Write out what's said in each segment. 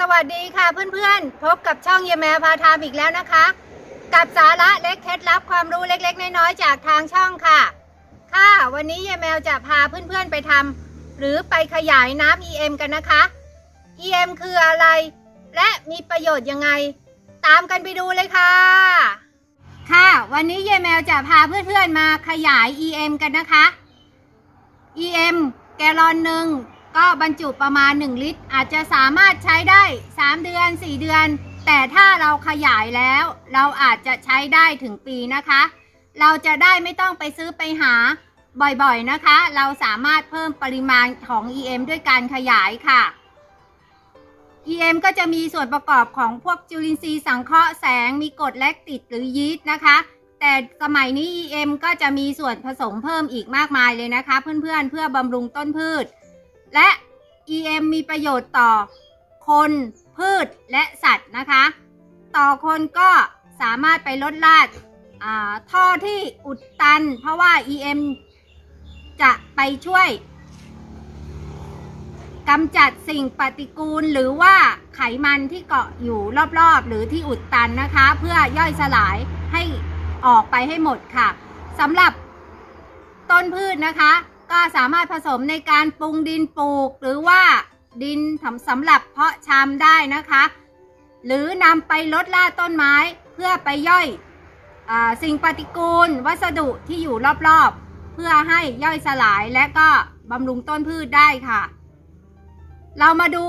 สวัสดีค่ะเพื่อนๆ พบกับช่องเยแมพาทามอีกแล้วนะคะ กับสาระเล็กเคล็ดลับความรู้เล็กๆ น้อยๆ จากทางช่องค่ะ ค่ะ วันนี้เยแมวจะพาเพื่อนๆไปทำหรือไปขยายน้ำ EM กันนะคะ EM คืออะไร และมีประโยชน์ยังไง ตามกันไปดูเลยค่ะ ค่ะ วันนี้เยแมวจะพาเพื่อนๆมาขยาย EM กันนะคะ EM แกลลอนหนึ่ง ก็บรรจุประมาณ 1 ลิตร อาจจะสามารถใช้ได้ 3 เดือน 4 เดือน แต่ถ้าเราขยายแล้ว เราอาจจะใช้ได้ถึงปีนะคะ เราจะได้ไม่ต้องไปซื้อไปหาบ่อยๆนะคะ เราสามารถเพิ่มปริมาณของ EM ด้วยการขยายค่ะ EM ก็จะมีส่วนประกอบของพวกจุลินทรีย์สังเคราะห์แสง มีกรดแลคติกหรือยีสต์นะคะ แต่สมัยนี้ EM ก็จะมีส่วนผสมเพิ่มอีกมากมายเลยนะคะ เพื่อนๆเพื่อบำรุงต้นพืช และ EM มีประโยชน์ต่อ คนพืชและสัตว์นะคะ ต่อคนก็สามารถไปลดลาดอ่าท่อที่อุดตัน เพราะว่า EM จะไปช่วยกำจัดสิ่งปฏิกูลหรือว่าไขมันที่เกาะอยู่รอบๆ หรือที่อุดตันนะคะ เพื่อย่อยสลายให้ออกไปให้หมดค่ะสำหรับต้นพืชนะคะ ก็สามารถผสมในการปรุงดินปลูก หรือว่าดินสำหรับเพาะชำได้นะคะ หรือนำไปลดล่าต้นไม้เพื่อไปย่อยอสิ่งปฏิกูล วัสดุที่อยู่รอบๆ เพื่อให้ย่อยสลายและก็บำรุงต้นพืชได้ค่ะ เรามาดู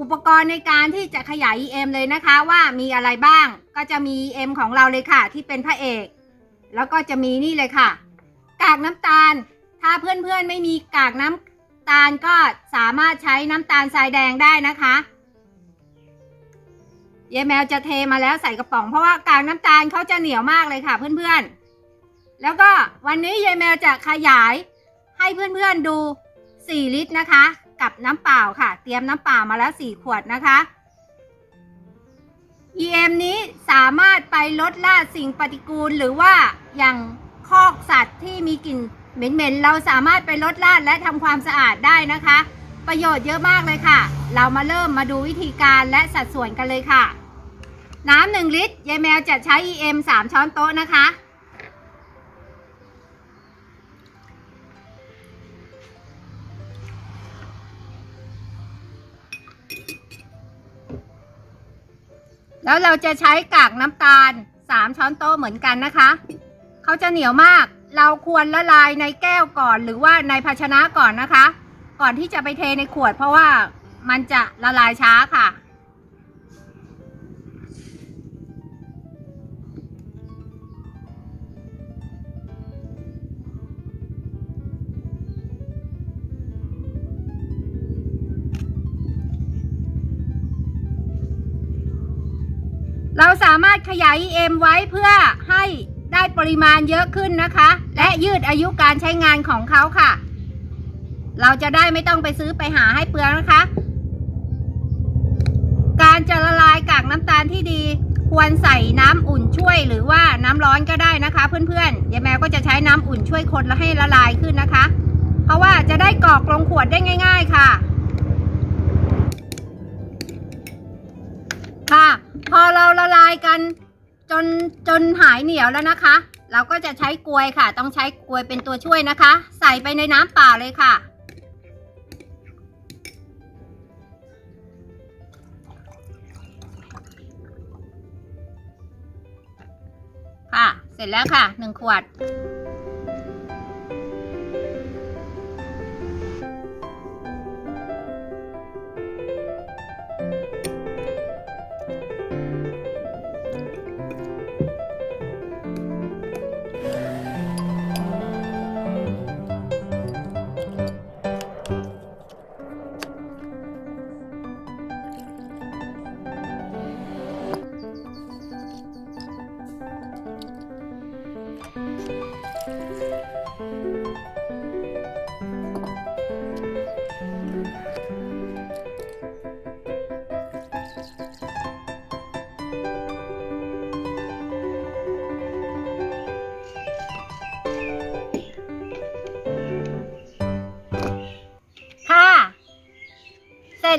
อุปกรณ์ในการที่จะขยาย EM เลยนะคะว่ามีอะไรบ้างก็จะมี EM ของเราเลยค่ะ ที่เป็นพระเอก แล้วก็จะมีนี่เลยค่ะ กากน้ำตาล ถ้าเพื่อนๆไม่มีกากน้ำตาลก็สามารถใช้น้ำตาลทรายแดงได้นะคะเยแมวจะเทมาแล้วใส่กระป๋องเพราะว่ากากน้ำตาลเขาจะเหนียวมากเลยค่ะเพื่อนๆ แล้วก็วันนี้เยแมวจะขยายให้เพื่อนๆดู 4 ลิตรนะคะ กับน้ำเปล่าค่ะ เตรียมน้ำเปล่ามาแล้ว 4 ขวดนะคะ EM นี้สามารถไปลดล่าสิ่งปฏิกูลหรือว่าอย่างคอกสัตว์ที่มีกลิ่น เหม็นๆ เราสามารถไปลดล่าและทำความสะอาดได้นะคะ ประโยชน์เยอะมากเลยค่ะ เรามาเริ่มมาดูวิธีการและสัดส่วนกันเลยค่ะ น้ำหนึ่งลิตรยายแมวจะใช้ EM 3 ช้อนโต๊ะนะคะ แล้วเราจะใช้กากน้ำตาล 3 ช้อนโต๊ะเหมือนกันนะคะ เขาจะเหนียวมาก เราควรละลายในแก้วก่อนหรือว่าในภาชนะก่อนนะคะ ก่อนที่จะไปเทในขวด เพราะว่ามันจะละลายช้าค่ะ เราสามารถขยาย EM ไว้เพื่อให้ ได้ปริมาณเยอะขึ้นนะคะ และยืดอายุการใช้งานของเขาค่ะ เราจะได้ไม่ต้องไปซื้อไปหาให้เปลืองนะคะ การจะละลายกากน้ำตาลที่ดี ควรใส่น้ำอุ่นช่วย หรือว่าน้ำร้อนก็ได้นะคะ เพื่อนๆยายแมวก็จะใช้น้ำอุ่นช่วยคนแล้วให้ละลายขึ้นนะคะ เพราะว่าจะได้กรอกลงขวดได้ง่าย ๆค่ะค่ะ พอเราละลายกัน จนจนหายเหนียวแล้วนะคะ เราก็จะใช้กลวยค่ะ ต้องใช้กลวยเป็นตัวช่วยนะคะ ใส่ไปในน้ำเปล่าเลยค่ะ ค่ะ เสร็จแล้วค่ะหนึ่งขวด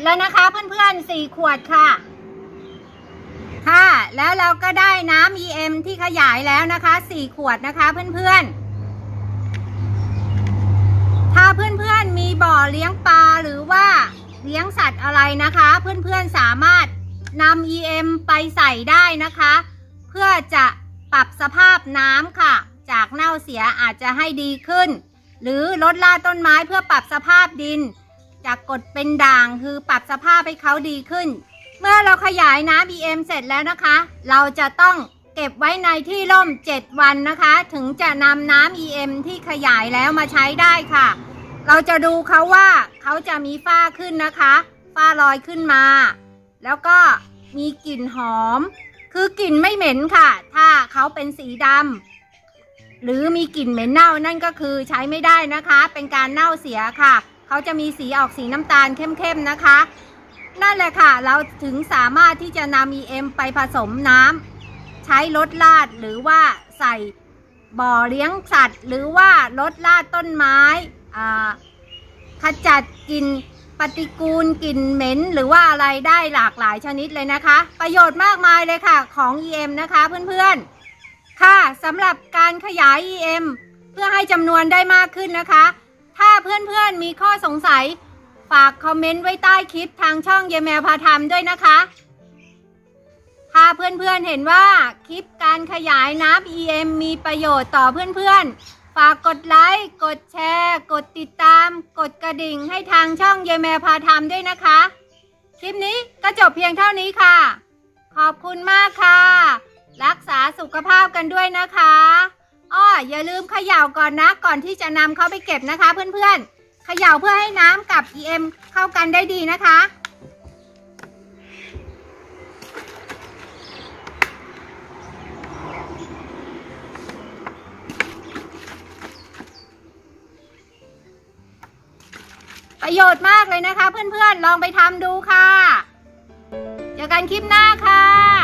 แล้วนะคะเพื่อนๆสี่ขวดค่ะ ค่ะ แล้วเราก็ได้น้ำ EM ที่ขยายแล้วนะคะสี่ขวดนะคะเพื่อนๆ ถ้าเพื่อนๆมีบ่อเลี้ยงปลาหรือว่าเลี้ยงสัตว์อะไรนะคะ เพื่อนๆสามารถนำ EM ไปใส่ได้นะคะ เพื่อจะปรับสภาพน้ำค่ะ จากเน่าเสียอาจจะให้ดีขึ้น หรือลดล่าต้นไม้เพื่อปรับสภาพดิน จากกดเป็นด่างคือปรับสภาพให้เขาดีขึ้น เมื่อเราขยายน้ำ EM เสร็จแล้วนะคะ เราจะต้องเก็บไว้ในที่ร่ม 7 วันนะคะ ถึงจะนำน้ำ EM ที่ขยายแล้วมาใช้ได้ค่ะ เราจะดูเขาว่าเขาจะมีฝ้าขึ้นนะคะฝ้าลอยขึ้นมา แล้วก็มีกลิ่นหอม คือกลิ่นไม่เหม็นค่ะ ถ้าเขาเป็นสีดำหรือมีกลิ่นเหม็นเน่านั่นก็คือใช้ไม่ได้นะคะ เป็นการเน่าเสียค่ะ เขาจะมีสีออกสีน้ำตาลเข้มๆนะคะ นั่นแหละค่ะ เราถึงสามารถที่จะนำ EM ไปผสมน้ำใช้ลดลาดหรือว่าใส่บ่อเลี้ยงสัตว์ หรือว่าลดลาดต้นไม้ขจัดกลิ่นปฏิกูลกลิ่นเหม็น หรือว่าอะไรได้หลากหลายชนิดเลยนะคะ ประโยชน์มากมายเลยค่ะของ EM นะคะเพื่อนๆ ค่ะสำหรับการขยาย EM เพื่อให้จำนวนได้มากขึ้นนะคะ ถ้าเพื่อนๆมีข้อสงสัย ฝากคอมเมนต์ไว้ใต้คลิปทางช่องเยแมวพาทำด้วยนะคะ ถ้าเพื่อนๆเห็นว่าคลิปการขยายน้ำ EM มีประโยชน์ต่อเพื่อนๆ ฝากกดไลค์ กดแชร์ กดติดตาม กดกระดิ่งให้ทางช่องเยแมวพาทำด้วยนะคะ คลิปนี้ก็จบเพียงเท่านี้ค่ะ ขอบคุณมากค่ะ รักษาสุขภาพกันด้วยนะคะ อ้ออย่าลืมเขย่าก่อนนะ ก่อนที่จะนำเข้าไปเก็บนะคะเพื่อนๆ เขย่าเพื่อให้น้ำกับ EM เข้ากันได้ดีนะคะ ประโยชน์มากเลยนะคะเพื่อนๆ ลองไปทำดูค่ะ เจอกันคลิปหน้าค่ะ